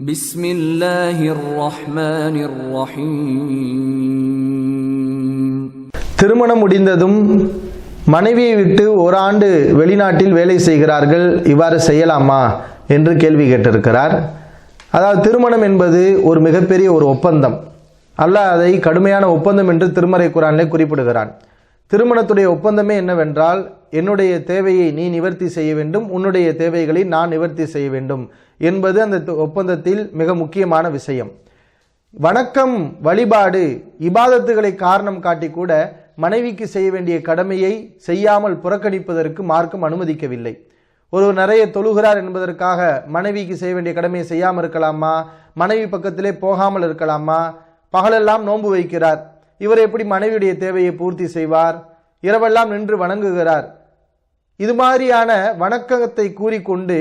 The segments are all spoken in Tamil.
بسم الله الرحمن الرحيم திருமணம் முடிந்ததும் மனைவியை விட்டு ஓராண்டு வெளிநாட்டில் வேலை செய்கிறார்கள் இவ்வாறு செய்யலாமா என்று கேள்வி கேட்டிருக்கிறார் அதாவது திருமணம் என்பது ஒரு மிகப்பெரிய ஒரு ஒப்பந்தம் அல்லாஹ் அதை கடுமையான ஒப்பந்தம் என்று திருமறை குரானிலே குறிப்பிடுகிறான் திருமணத்துடைய ஒப்பந்தமே என்னவென்றால் என்னுடைய தேவையை நீ நிவர்த்தி செய்ய வேண்டும் உன்னுடைய தேவைகளை நான் நிவர்த்தி செய்ய வேண்டும் என்பது அந்த ஒப்பந்தத்தில் மிக முக்கியமான விஷயம். வணக்கம் வழிபாடு இபாதத்துகளை காரணம் காட்டி கூட மனைவிக்கு செய்ய வேண்டிய கடமையை செய்யாமல் புறக்கணிப்பதற்கு மார்க்கம் அனுமதிக்கவில்லை. ஒருவர் நிறைய தொழுகிறார் என்பதற்காக மனைவிக்கு செய்ய வேண்டிய கடமையை செய்யாமல் இருக்கலாமா? மனைவி பக்கத்திலே போகாமல் இருக்கலாமா? பகலெல்லாம் நோன்பு வைக்கிறார். இவர் எப்படி மனைவியுடைய தேவையை பூர்த்தி செய்வார்? இரவெல்லாம் நின்று வணங்குகிறார். இது மாதிரியான வணக்கத்தை கூறிக்கொண்டு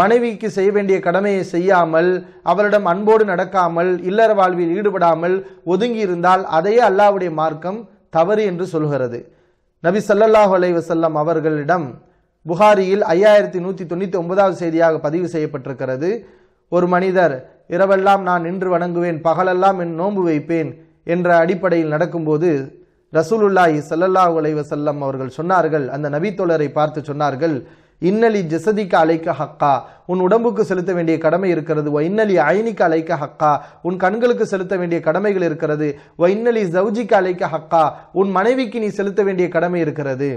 மனைவிக்கு செய்ய வேண்டிய கடமையை செய்யாமல் அவரிடம் அன்போடு நடக்காமல் இல்லற வாழ்வில் ஈடுபடாமல் ஒதுங்கி இருந்தால் அதையே அல்லாஹ்வுடைய மார்க்கம் தவறு என்று சொல்கிறது. நபி ஸல்லல்லாஹு அலைவசல்லம் அவர்களிடம் புகாரியில் ஐயாயிரத்தி நூற்றி தொண்ணூற்றி ஒன்பதாவது செய்தியாக பதிவு செய்யப்பட்டிருக்கிறது. ஒரு மனிதர் இரவெல்லாம் நான் நின்று வணங்குவேன் பகலெல்லாம் என் நோன்பு வைப்பேன் என்ற அடிப்படையில் நடக்கும்போது ரசூலுல்லாஹி சல்லல்லாஹ் அலைஹி அவர்கள் சொன்னார்கள் அந்த நபித்தோழரை பார்த்து சொன்னார்கள் இன்னலி ஜெசதிக்கு அழைக்க ஹக்கா உன் உடம்புக்கு செலுத்த வேண்டிய கடமை இருக்கிறது ஒ இன்னலி ஐனிக்கு அழைக்க ஹக்கா உன் கண்களுக்கு செலுத்த வேண்டிய கடமைகள் இருக்கிறது ஒ இன்னலி ஜவுஜிக்கு அழைக்க ஹக்கா உன் மனைவிக்கு நீ செலுத்த வேண்டிய கடமை இருக்கிறது.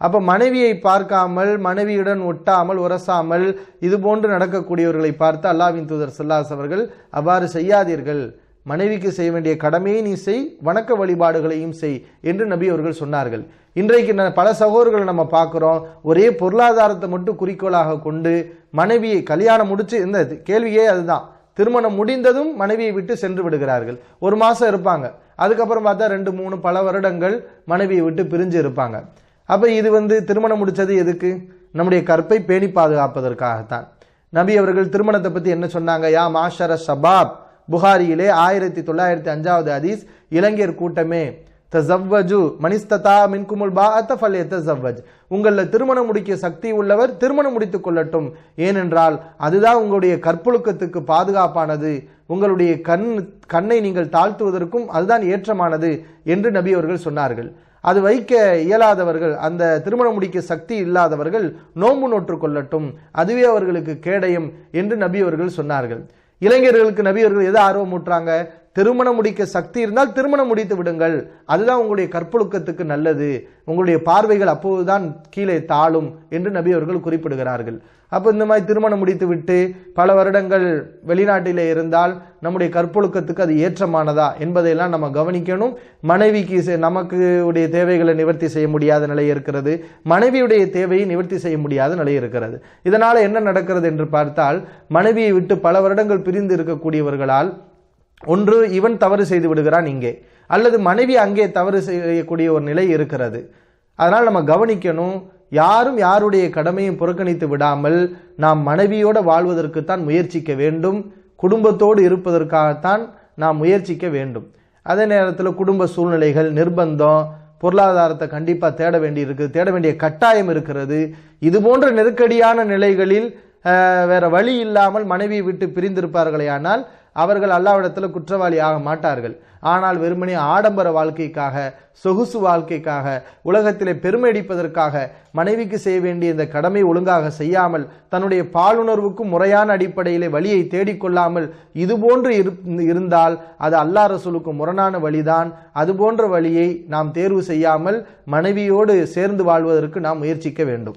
அப்போ மனைவியை பார்க்காமல் மனைவியுடன் ஒட்டாமல் உரசாமல் இது போன்று நடக்கக்கூடியவர்களை பார்த்து அல்லாவின் தூதர் சல்லாஸ் அவர்கள் அவ்வாறு செய்யாதீர்கள் மனைவிக்கு செய்ய வேண்டிய கடமையை நீ செய் வணக்க வழிபாடுகளையும் செய் என்று நபி அவர்கள் சொன்னார்கள். இன்றைக்கு ந- பல சகோதரர்கள் நம்ம பார்க்குறோம். ஒரே பொருளாதாரத்தை மட்டும் குறிக்கோளாக கொண்டு மனைவியை கல்யாணம் முடிச்சு இந்த கேள்வியே அதுதான். திருமணம் முடிந்ததும் மனைவியை விட்டு சென்று விடுகிறார்கள். ஒரு மாதம் இருப்பாங்க. அதுக்கப்புறம் பார்த்தா ரெண்டு மூணு பல வருடங்கள் மனைவியை விட்டு பிரிஞ்சு இருப்பாங்க. அப்போ இது வந்து திருமணம் முடித்தது எதுக்கு? நம்முடைய கற்பை பேணி பாதுகாப்பதற்காகத்தான். நபி அவர்கள் திருமணத்தை பற்றி என்ன சொன்னாங்க? யா மாஷர சபாப் புகாரியிலே ஆயிரத்தி தொள்ளாயிரத்தி அஞ்சாவது ஹதீஸ் இளைஞர் கூட்டமே தசவ்வஜு மனிஸ்ததா மின்குமுல் பாஅத்த ஃபல்யத்தஸவ்வஜ் உங்களில் திருமணம் முடிக்க சக்தி உள்ளவர் திருமணம் முடித்துக் கொள்ளட்டும். ஏனென்றால் அதுதான் உங்களுடைய கற்பொழுக்கத்துக்கு பாதுகாப்பானது. உங்களுடைய கண் கண்ணை நீங்கள் தாழ்த்துவதற்கும் அதுதான் ஏற்றமானது என்று நபி அவர்கள் சொன்னார்கள். அது வைக்க இயலாதவர்கள் அந்த திருமணம் முடிக்க சக்தி இல்லாதவர்கள் நோன்பு நோற்று கொள்ளட்டும். அதுவே அவர்களுக்கு கேடயம் என்று நபி அவர்கள் சொன்னார்கள். இளைஞர்களுக்கு நபியர்கள் எதை ஆர்வம் ஊட்டுறாங்க திருமணம் முடிக்க சக்தி இருந்தால் திருமணம் முடித்து விடுங்கள். அதுதான் உங்களுடைய கற்பொழுக்கத்துக்கு நல்லது. உங்களுடைய பார்வைகள் அப்போதுதான் கீழே தாழும் என்று நபி அவர்கள் குறிப்பிடுகிறார்கள். அப்போ இந்த மாதிரி திருமணம் முடித்து விட்டு பல வருடங்கள் வெளிநாட்டில் இருந்தால் நம்முடைய கற்பொழுக்கத்துக்கு அது ஏற்றமானதா என்பதையெல்லாம் நம்ம கவனிக்கணும். மனைவிக்கு செ- நமக்கு உடைய தேவைகளை நிவர்த்தி செய்ய முடியாத நிலை இருக்கிறது. மனைவியுடைய தேவையை நிவர்த்தி செய்ய முடியாத நிலை இருக்கிறது. இதனால் என்ன நடக்கிறது என்று பார்த்தால் மனைவியை விட்டு பல வருடங்கள் பிரிந்து இருக்கக்கூடியவர்களால் ஒன்று இவன் தவறு செய்து விடுகிறான் இங்கே. அல்லது மனைவி அங்கே தவறு செய்யக்கூடிய ஒரு நிலை இருக்கிறது. அதனால் நம்ம கவனிக்கணும் யாரும் யாருடைய கடமையும் புறக்கணித்து விடாமல் நாம் மனைவியோடு வாழ்வதற்குத்தான் முயற்சிக்க வேண்டும். குடும்பத்தோடு இருப்பதற்காகத்தான் நாம் முயற்சிக்க வேண்டும். அதே நேரத்தில் குடும்ப சூழ்நிலைகள் நிர்பந்தம் பொருளாதாரத்தை கண்டிப்பாக தேட வேண்டியிருக்கு தேட வேண்டிய கட்டாயம் இருக்கிறது. இது போன்ற நெருக்கடியான நிலைகளில் வேற வழி இல்லாமல் மனைவியை விட்டு பிரிந்திருப்பார்களே ஆனால் அவர்கள் அல்லாவிடத்தில் குற்றவாளி ஆக மாட்டார்கள். ஆனால் வெறுமனே ஆடம்பர வாழ்க்கைக்காக சொகுசு வாழ்க்கைக்காக உலகத்திலே பெருமையடிப்பதற்காக மனைவிக்கு செய்ய வேண்டிய இந்த கடமை ஒழுங்காக செய்யாமல் தன்னுடைய பாலுணர்வுக்கும் முறையான அடிப்படையிலே வழியை தேடிக்கொள்ளாமல் இது போன்று இரு- இருந்தால் அது அல்லா ரசூலுக்கு முரணான வழிதான். அதுபோன்ற வழியை நாம் தேர்வு செய்யாமல் மனைவியோடு சேர்ந்து வாழ்வதற்கு நாம் முயற்சிக்க வேண்டும்.